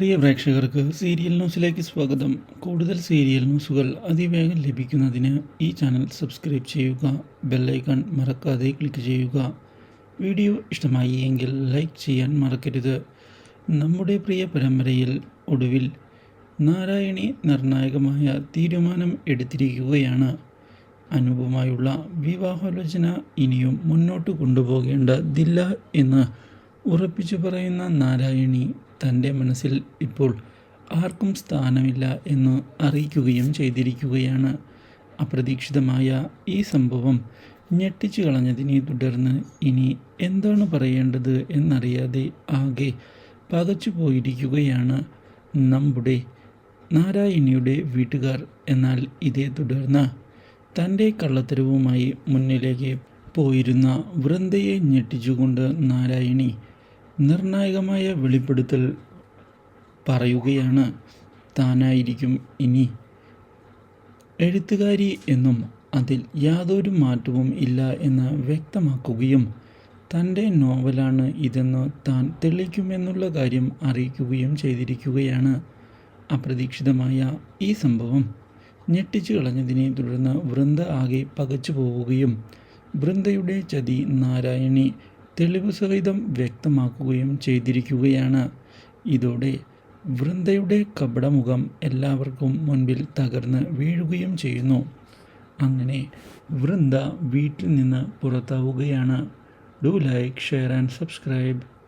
പ്രിയ പ്രേക്ഷകർക്ക് സീരിയൽ ന്യൂസിലേക്ക് സ്വാഗതം. കൂടുതൽ സീരിയൽ ന്യൂസുകൾ അതിവേഗം ലഭിക്കുന്നതിന് ഈ ചാനൽ സബ്സ്ക്രൈബ് ചെയ്യുക ബെല്ലൈക്കൺ മറക്കാതെ ക്ലിക്ക് ചെയ്യുക. വീഡിയോ ഇഷ്ടമായി എങ്കിൽ ലൈക്ക് ചെയ്യാൻ മറക്കരുത്. നമ്മുടെ പ്രിയ പരമ്പരയിൽ ഒടുവിൽ നാരായണി നിർണായകമായ തീരുമാനം എടുത്തിരിക്കുകയാണ്. അനുപമായുള്ള വിവാഹാലോചന ഇനിയും മുന്നോട്ട് കൊണ്ടുപോകേണ്ടതില്ല എന്ന് ഉറപ്പിച്ചു പറയുന്ന നാരായണി തന്റെ മനസ്സിൽ ഇപ്പോൾ ആർക്കും സ്ഥാനമില്ല എന്ന് അറിയിക്കുകയും ചെയ്തിരിക്കുകയാണ്. അപ്രതീക്ഷിതമായ ഈ സംഭവം ഞെട്ടിച്ചു കളഞ്ഞതിനെ തുടർന്ന് ഇനി എന്താണ് പറയേണ്ടത് എന്നറിയാതെ ആകെ പകച്ചു പോയിരിക്കുകയാണ് നമ്മുടെ നാരായണിയുടെ വീട്ടുകാർ. എന്നാൽ ഇതേ തുടർന്ന് തന്റെ കള്ളത്തരവുമായി മുന്നിലേക്ക് പോയിരുന്ന വൃന്ദയെ ഞെട്ടിച്ചുകൊണ്ട് നാരായണി നിർണായകമായ വെളിപ്പെടുത്തൽ പറയുകയാണ് താനായിരിക്കും ഇനി. എഴുത്തുകാരി എന്നും അതിൽ യാതൊരു മാറ്റവും ഇല്ല എന്ന് വ്യക്തമാക്കുകയും തന്റെ നോവലാണ് ഇതെന്ന് താൻ തെളിയിക്കുമെന്നുള്ള കാര്യം അറിയിക്കുകയും ചെയ്തിരിക്കുകയാണ്. അപ്രതീക്ഷിതമായ ഈ സംഭവം ഞെട്ടിച്ചു കളഞ്ഞതിനെ തുടർന്ന് വൃന്ദ ആകെ പകച്ചു പോവുകയും വൃന്ദയുടെ ചതി നാരായണി തെളിവ് സഹിതം വ്യക്തമാക്കുകയും ചെയ്തിരിക്കുകയാണ്. ഇതോടെ വൃന്ദയുടെ കപടമുഖം എല്ലാവർക്കും മുൻപിൽ തകർന്ന് വീഴുകയും ചെയ്യുന്നു. അങ്ങനെ വൃന്ദ വീട്ടിൽ നിന്ന് പുറത്താവുകയാണ്. Do like share and subscribe.